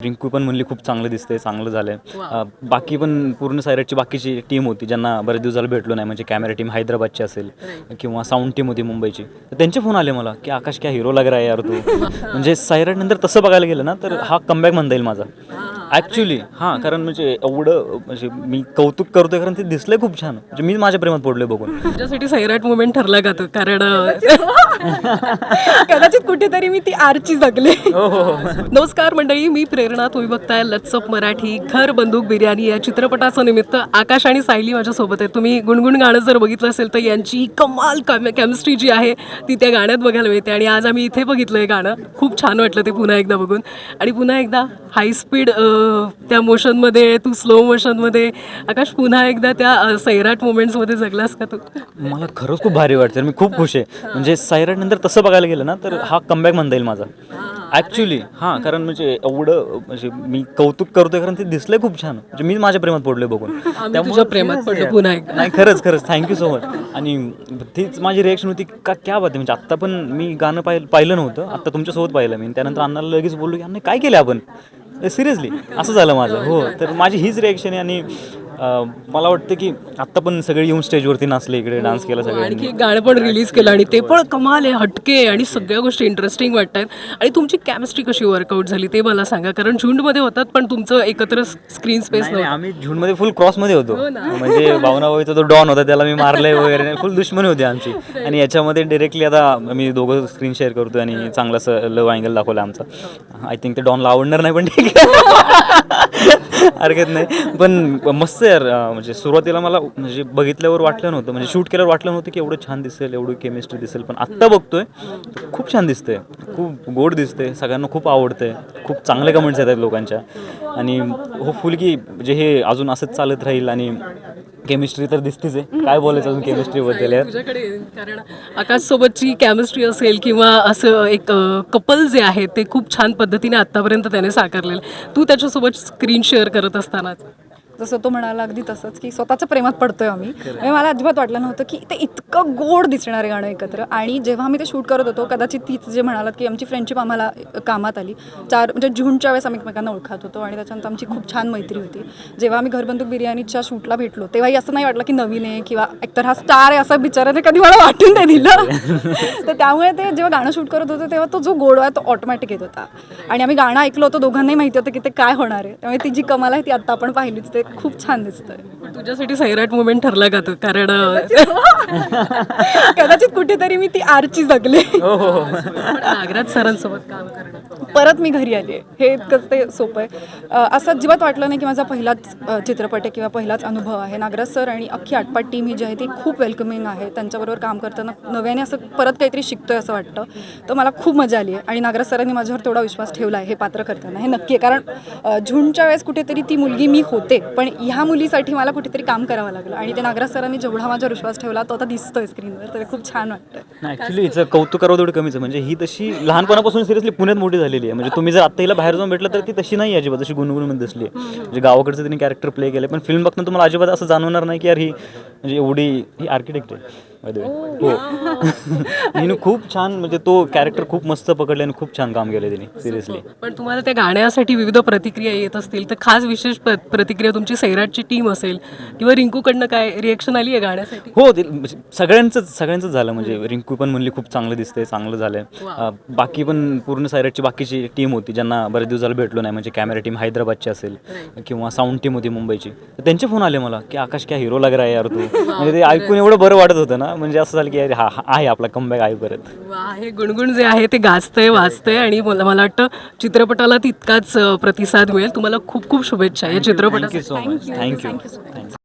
रिंकू पण म्हणली खूप चांगलं दिसतंय चांगलं झालंय. अं, बाकी पण पूर्ण सायराटची बाकीची टीम होती ज्यांना बरेच दिवसाला भेटलो नाही म्हणजे कॅमेरा टीम हैदराबादची असेल किंवा साऊंड टीम होती मुंबईची. तर त्यांचे फोन आले मला की आकाश क्या हिरो लग रहा है यार तू? म्हणजे सायराट नंतर तसं बघायला गेलं ना तर हा. कमबॅक म्हणता येईल माझा. ॲक्च्युली हां कारण म्हणजे एवढं म्हणजे मी कौतुक करतोय कारण ते दिसलंय खूप छान. म्हणजे मी माझ्या प्रेमात पडलोय बघून. तुझ्यासाठी सैराट मुवमेंट ठरला का तो? कारण कदाचित कुठेतरी मी ती आरची जगले. नमस्कार मंडळी मी प्रेरणा. तुम्ही बघताय लट्सअप मराठी घर बंदूक बिर्याणी या चित्रपटाचं निमित्त आकाश आणि सायली माझ्यासोबत आहे तुम्ही गुणगुण गाणं जर बघितलं असेल तर यांची कमाल केमिस्ट्री जी आहे ती त्या गाण्यात बघायला मिळते. आणि आज आम्ही इथे बघितलं आहे गाणं. खूप छान वाटलं ते पुन्हा एकदा बघून. आणि पुन्हा एकदा हाय स्पीड त्या मोशनमध्ये तू स्लो मोशनमध्ये आकाश पुन्हा एकदा त्या सैराट मुमेंट्समध्ये जगलास का तू? मला खरंच खूप भारी वाटतं मी खूप खुश आहे. म्हणजे सायराट नंतर तसं बघायला गेलं ना तर हा कमबॅक म्हणता येईल माझा. ॲक्च्युली हां कारण म्हणजे एवढं म्हणजे मी कौतुक करतोय कारण ते दिसलंय खूप छान. म्हणजे मी माझ्या प्रेमात पडलोय बघून. तुझ्या प्रेमात पडलो पुन्हा एकदा. नाही खरंच खरंच. थँक्यू सो मच आणि तीच माझी रिएक्शन होती का क्या बात आहे. म्हणजे आत्ता पण मी गाणं पाहिलं पाहिलं नव्हतं. आत्ता तुमच्यासोबत पाहिलं मी. त्यानंतर अण्णाला लगेच बोललो की अण्णा काय केलं आपण? सिरियसली असं झालं माझं. हो. तर माझी हीच रिॲक्शन आहे आणि मला वाटतं की आत्ता पण सगळे येऊन स्टेजवरती नाचले इकडे डान्स केला सगळ्यांनी. आणखी एक गाणं पण रिलीज केलं आणि ते पण कमाल आहे हटके आणि सगळ्या गोष्टी इंटरेस्टिंग वाटत आहेत आणि तुमची केमिस्ट्री कशी वर्कआउट झाली ते मला सांगा कारण झुंडमध्ये होतात पण तुमचं एकत्र स्क्रीन स्पेस नाही, आम्ही झुंडमध्ये फुल क्रॉसमध्ये होतो. म्हणजे भावना भाईचा तो डॉन होता त्याला मी मारलंय वगैरे फुल दुश्मनी होती आमची. आणि याच्यामध्ये डिरेक्टली आता मी दोघं स्क्रीन शेअर करतोय आणि चांगलासं लव अँगल दाखवला आमचा. आय थिंक ते डॉनला आवडणार नाही पण ठीक आहे. हरकत नाही. पण मस्त यार म्हणजे सुरुवातीला मला म्हणजे बघितल्यावर वाटलं नव्हतं. म्हणजे शूट केल्यावर वाटलं नव्हतं की एवढं छान दिसेल एवढी केमिस्ट्री दिसेल. पण आत्ता बघतोय खूप छान दिसतंय. खूप गोड दिसतंय. सगळ्यांना खूप आवडतंय. खूप चांगले कमेंट्स येतात लोकांच्या. आणि होपफुल की म्हणजे हे अजून असंच चालत राहील आणि केमिस्ट्री तर दिसतीच आहे. काय बोलायचं अजून केमिस्ट्रीबद्दल यार? तुझ्याकडे कारण आकाश सोबतची केमिस्ट्री असेल किंवा असं एक कपल जे आहे ते खूप छान पद्धतीने आतापर्यंत त्याने साकारलेलं तू त्याच्यासोबत स्क्रीन शेअर करत असताना जसं तो म्हणाला अगदी तसंच की स्वतःच्या प्रेमात पडतोय आम्ही. म्हणजे मला अजिबात वाटलं नव्हतं की ते इतकं गोड दिसणार आहे गाणं एकत्र. आणि जेव्हा आम्ही ते शूट करत होतो कदाचित तीच जे म्हणालात की आमची फ्रेंडशिप आम्हाला कामात आली. चार म्हणजे जूनच्या वेळेस आम्ही एकमेकांना ओळखत होतो आणि त्याच्यानंतर आमची खूप छान मैत्री होती. जेव्हा आम्ही घरबंदूक बिर्याणीच्या शूटला भेटलो तेव्हाही असं नाही वाटलं की नवीन आहे किंवा एकतर हा स्टार आहे असं बिचाराने कधी मला वाटून नाही दिलं. तर त्यामुळे ते जेव्हा गाणं शूट करत होतो तेव्हा तो जो गोडवा आहे तो ऑटोमॅटिक येत होता. आणि आम्ही गाणं ऐकलं होतं दोघांनाही माहिती होतं की ते काय होणार आहे. त्यामुळे ती जी कमाल आहे ती आता आपण पाहिली ते खूप छान दिसतंय. तुझ्यासाठी सैराट मुवमेंट ठरला का तो? कारण कदाचित कुठेतरी मी ती आरची जगले. नागराज सरांसोबत काम करणं परत मी घरी आली आहे. हे इतकंच ते सोपं आहे. असं अजिबात वाटलं नाही की माझा पहिलाच चित्रपट आहे किंवा पहिलाच अनुभव आहे. नागराज सर आणि अख्खी आटपाट टीम ही जी आहे ती खूप वेलकमिंग आहे. त्यांच्याबरोबर काम करताना नव्याने असं परत काहीतरी शिकतोय असं वाटतं. तर मला खूप मजा आली आहे. आणि नागराज सरांनी माझ्यावर तेवढा विश्वास ठेवला आहे हे पात्र करताना. हे नक्की आहे. कारण झुंडच्या वेळेस कुठेतरी ती मुलगी मी होते. पण ह्या मुलीसाठी मला कुठेतरी काम करावं लागलं. आणि ते नागराज सरांनी जेवढा माझ्यावर विश्वास ठेवला तो आता दिसतोय स्क्रीनवर तर खूप छान वाटतं ऍक्च्युली हिचं कौतुक करावं तेवढं कमीच म्हणजे ही तशी लहानपणापासून सिरियसली पुण्यात मोठी झालेली आहे. म्हणजे तुम्ही जर आता हिला बाहेर जाऊन भेटलं तर ती तशी नाही अजिबात. जशी गुणगुणमध्ये दिसली आहे. म्हणजे गावाकडचं तिने कॅरेक्टर प्ले केलं पण फिल्म बघताना तुम्हाला अजिबात असं जाणवणार नाही की यार ही म्हणजे एवढी ही आर्किटेक्ट आहे. Way. हो. हिने खूप छान म्हणजे तो कॅरेक्टर खूप मस्त पकडले आणि खूप छान काम केलं तिने सिरियसली पण तुम्हाला त्या गाण्यासाठी विविध प्रतिक्रिया येत असतील तर खास विशेष प्र- प्रतिक्रिया तुमची सैराटची टीम असेल किंवा रिंकूकडनं काय रिएक्शन आली आहे गाण्यासाठी? हो ते म्हणजे सगळ्यांचंच सगळ्यांचंच झालं म्हणजे रिंकू पण म्हणली खूप चांगलं दिसतंय चांगलं झालंय. अं, बाकी पण पूर्ण सायराटची बाकीची टीम होती ज्यांना बरेच दिवसाला भेटलो नाही म्हणजे कॅमेरा टीम हैदराबादची असेल किंवा साऊंड टीम होती मुंबईची. तर त्यांचे फोन आले मला की आकाश क्या हिरो लग रहा है यार तू? म्हणजे ते ऐकून एवढं बरं वाटत होतं ना म्हणजे असं झालं की अरे हा हा आहे आपला कमबॅक आहे परत वा हे गुणगुण जे आहे ते गाजतंय वाचतंय आणि मला मला वाटतं चित्रपटाला तितकाच अ, प्रतिसाद मिळेल. तुम्हाला खूप खूप शुभेच्छा या चित्रपटासाठी. Thank you so much thank you thank you